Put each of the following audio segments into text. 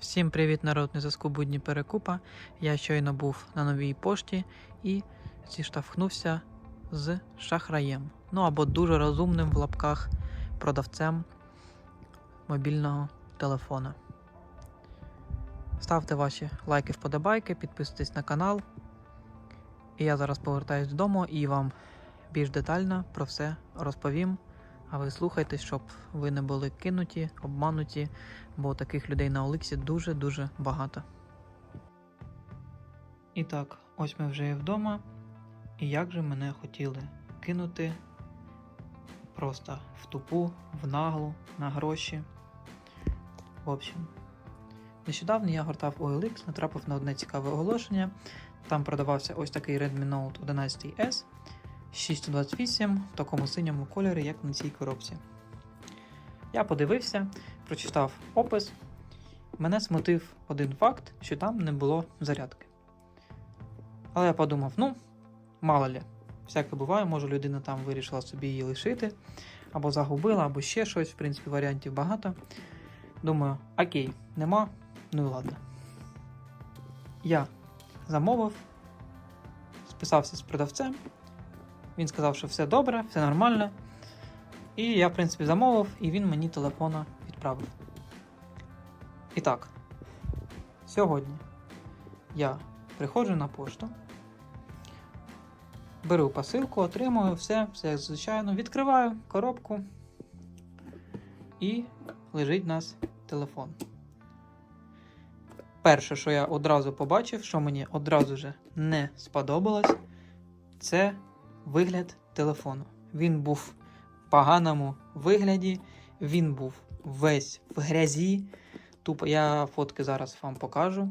Всім привіт, народ, на зв'язку будні перекупа. Я щойно був на новій пошті і зіштовхнувся з шахраєм. Ну або дуже розумним в лапках продавцем мобільного телефона. Ставте ваші лайки, вподобайки, підписуйтесь на канал. І я зараз повертаюсь додому і вам більш детально про все розповім. А ви слухайте, щоб ви не були кинуті, обмануті, бо таких людей на Оликсі дуже-дуже багато. І так, ось ми вже є вдома. І як же мене хотіли кинути просто в тупу, в наглу, на гроші. В общем, нещодавно я гортав OLX, натрапив на одне цікаве оголошення. Там продавався ось такий Redmi Note 11S 628 в такому синьому кольорі, як на цій коробці. Я подивився, прочитав опис. Мене смутив один факт, що там не було зарядки. Але я подумав: ну, мало лі, всяке буває, може людина там вирішила собі її лишити, або загубила, або ще щось, в принципі, варіантів багато. Думаю, окей, нема, ну і ладно. Я замовив, списався з продавцем. Він сказав, що все добре, все нормально. І я, в принципі, замовив, і він мені телефона відправив. І так, сьогодні я приходжу на пошту, беру посилку, отримую все, все як звичайно, відкриваю коробку і лежить у нас телефон. Перше, що я одразу побачив, що мені одразу же не сподобалось, це вигляд телефону. Він був в поганому вигляді, він був весь в грязі. Тупо я фотки зараз вам покажу,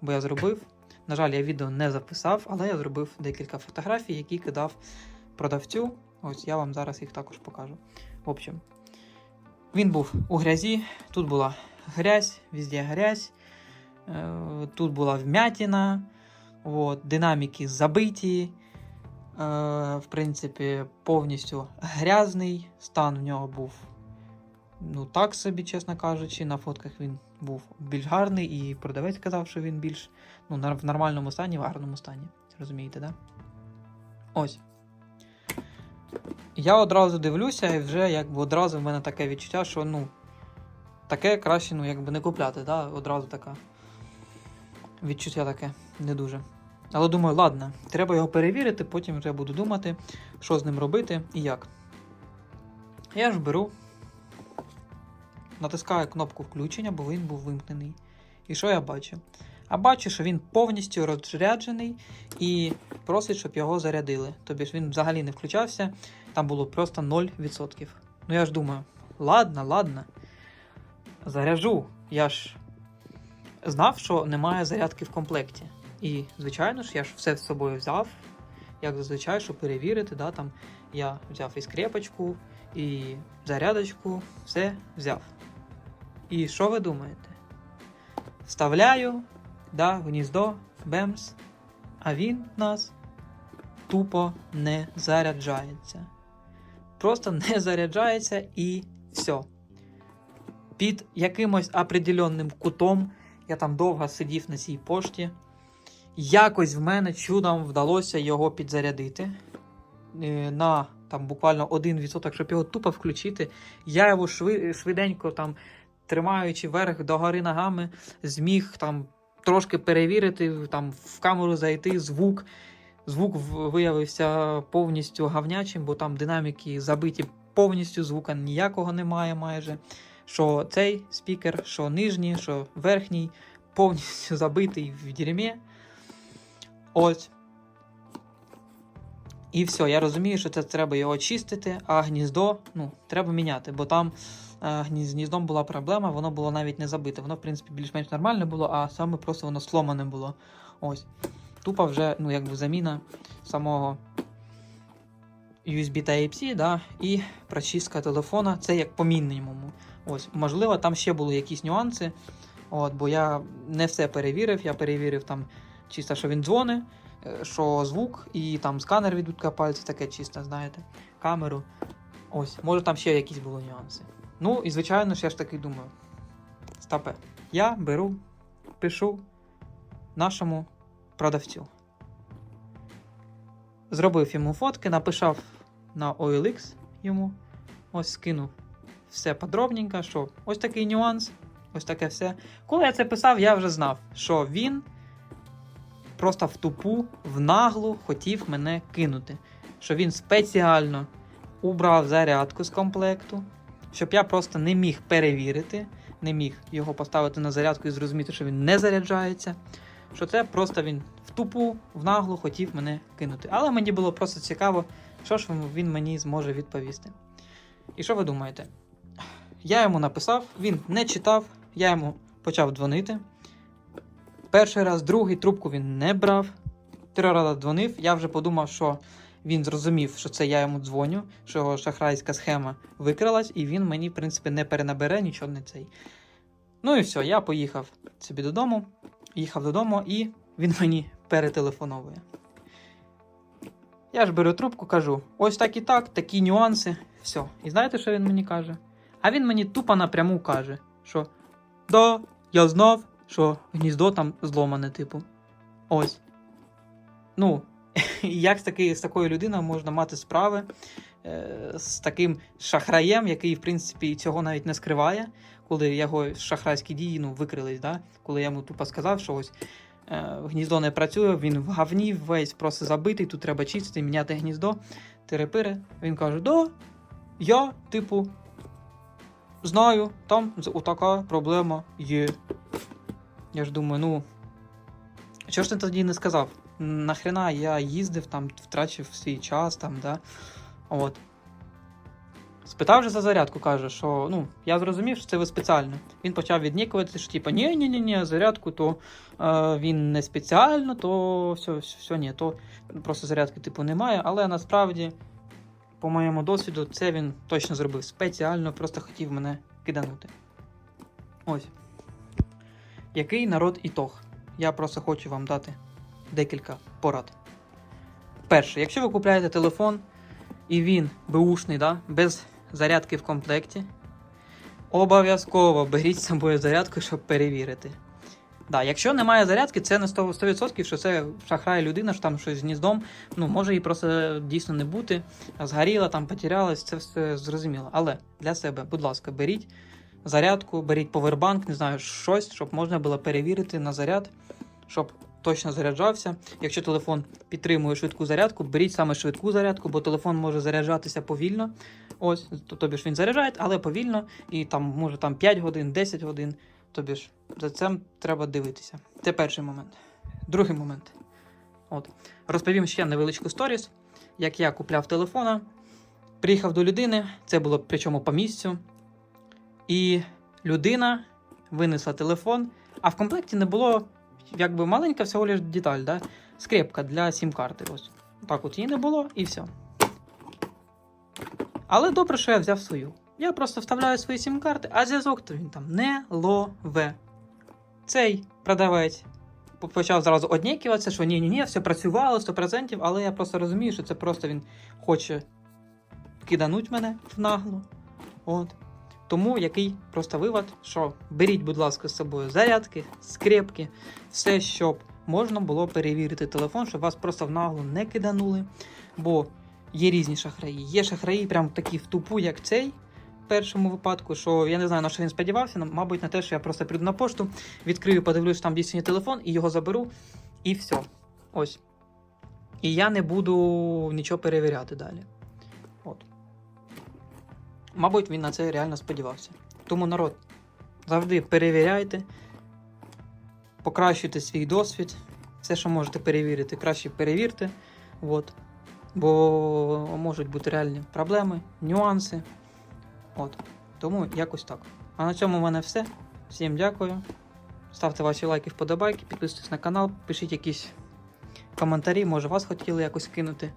бо я зробив. На жаль, я відео не записав, але я зробив декілька фотографій, які кидав продавцю. Ось я вам зараз їх також покажу. В общем, він був у грязі, тут була грязь, везде грязь, е, тут була вмятина, от, динаміки забиті. Е, в принципі, повністю грязний. Стан в нього був, ну так собі, чесно кажучи. На фотках він був більш гарний, і продавець казав, що він більш ну, в нормальному стані, в гарному стані. Розумієте, да? Ось. Я одразу дивлюся, і вже якби одразу в мене таке відчуття, що ну, таке краще ну, якби не купляти. Да? Одразу така відчуття таке не дуже. Але думаю, ладно, треба його перевірити, потім вже буду думати, що з ним робити і як. Я ж беру, натискаю кнопку включення, бо він був вимкнений. І що я бачу? А бачу, що він повністю розряджений і просить, щоб його зарядили. Тобі ж він взагалі не включався, там було просто 0%. Ну я ж думаю, ладно, ладно. Заряджу. Я ж знав, що немає зарядки в комплекті. І, звичайно ж, я ж все з собою взяв, як зазвичай, щоб перевірити. Да, там я взяв і скрепочку, і зарядочку, все взяв. І що ви думаєте? Вставляю, да, гніздо, бемс, а він нас тупо не заряджається. Просто не заряджається і все. Під якимось определенним кутом я там довго сидів на цій пошті. Якось в мене чудом вдалося його підзарядити е, на там буквально 1%, щоб його тупо включити. Я його швиденько там тримаючи вверх догори ногами, зміг там трошки перевірити, там в камеру зайти, звук. Звук виявився повністю гавнячим, бо там динаміки забиті повністю, звука ніякого немає майже. Що цей спікер, що нижній, що верхній, повністю забитий в дерьмі. Ось. І все, я розумію, що це треба його очистити, а гніздо ну, треба міняти, бо там е, з гніздом була проблема, воно було навіть не забите. Воно, в принципі, більш-менш нормальне було, а саме просто воно сломане було. Ось. Тупо вже, ну, якби заміна самого USB Type-C, да, і прочистка телефона. Це як по мінімуму. Ось, можливо, там ще були якісь нюанси. От, бо я не все перевірив. Я перевірив там чисто, що він дзвонить, е, що звук, і там сканер відбитка пальця, таке чисто, знаєте, камеру. Ось, може там ще якісь були нюанси. Ну і звичайно ж я ж таки думаю. Стапе. Я беру, пишу нашому продавцю. Зробив йому фотки, написав на OLX йому. Ось скинув все подробненько, що ось такий нюанс, ось таке все. Коли я це писав, я вже знав, що він просто в тупу, в наглу хотів мене кинути. Що він спеціально убрав зарядку з комплекту, щоб я просто не міг перевірити, не міг його поставити на зарядку і зрозуміти, що він не заряджається. Що це просто він в тупу, в наглу хотів мене кинути. Але мені було просто цікаво, що ж він мені зможе відповісти. І що ви думаєте? Я йому написав, він не читав, я йому почав дзвонити. Перший раз, другий трубку він не брав. Три рази дзвонив. Я вже подумав, що він зрозумів, що це я йому дзвоню, що шахрайська схема викралась, і він мені, в принципі, не перенабере нічого не цей. Ну і все, я поїхав собі додому, їхав додому, і він мені перетелефоновує. Я ж беру трубку, кажу: ось так і так, такі нюанси. Все. І знаєте, що він мені каже? А він мені тупо напряму каже, що да, я знав, що гніздо там зломане, типу. Ось. Ну, як з, таки, з такою людиною можна мати справи е, з таким шахраєм, який, в принципі, цього навіть не скриває, коли його шахрайські дії ну, викрились, да? коли я йому тупо сказав, що ось е, гніздо не працює, він в говні весь просто забитий, тут треба чистити, міняти гніздо, тири-пири. Він каже: да, я, типу, знаю, там отака проблема є. Я ж думаю, ну. Чого ж ти тоді не сказав? Нахрена я їздив там, втрачив свій час там, да. От. Спитав же за зарядку, каже, що ну, я зрозумів, що це ви спеціально. Він почав віднікуватися, що типу, ні, ні, ні, ні, зарядку, то е, він не спеціально, то все, все, все, ні, то просто зарядки типу немає. Але насправді, по моєму досвіду, це він точно зробив спеціально, просто хотів мене киданути. Ось. Який народ ітог? Я просто хочу вам дати декілька порад. Перше, якщо ви купляєте телефон і він беушний, да, без зарядки в комплекті, обов'язково беріть з собою зарядку, щоб перевірити. Да, якщо немає зарядки, це не 100%, 100% що це шахрає людина, що там щось з гніздом. Ну, може її просто дійсно не бути, згоріла, там потерялась, це все зрозуміло. Але для себе, будь ласка, беріть зарядку, беріть повербанк, не знаю, щось, щоб можна було перевірити на заряд, щоб точно заряджався. Якщо телефон підтримує швидку зарядку, беріть саме швидку зарядку, бо телефон може заряджатися повільно. Ось, то- тобі ж він заряджає, але повільно, і там може там 5 годин, 10 годин. Тобі ж за цим треба дивитися. Це перший момент. Другий момент. От. Розповім ще невеличку сторіс, як я купляв телефона. Приїхав до людини, це було причому по місцю. І людина винесла телефон, а в комплекті не було якби маленька всього лиш деталь, да? скрепка для сім-карти. Ось. Так от її не було і все. Але добре, що я взяв свою. Я просто вставляю свої сім-карти, а зв'язок то він там не лове. Цей продавець почав зразу однікуватися, що ні, ні, ні, все працювало 100%, але я просто розумію, що це просто він хоче кидануть мене в наглу. От. Тому який просто вивод, що беріть, будь ласка, з собою зарядки, скрепки, все, щоб можна було перевірити телефон, щоб вас просто в наглу не киданули. Бо є різні шахраї. Є шахраї, прям такі в тупу, як цей. В першому випадку, що я не знаю, на що він сподівався, на- мабуть, на те, що я просто прийду на пошту, відкрию, подивлюсь, там дійсно телефон, і його заберу, і все. Ось. І я не буду нічого перевіряти далі. Мабуть, він на це реально сподівався. Тому народ, завжди перевіряйте, покращуйте свій досвід. Все, що можете перевірити, краще перевірте. От. Бо можуть бути реальні проблеми, нюанси. От. Тому якось так. А на цьому в мене все. Всім дякую. Ставте ваші лайки, вподобайки, підписуйтесь на канал, пишіть якісь коментарі, може вас хотіли якось кинути.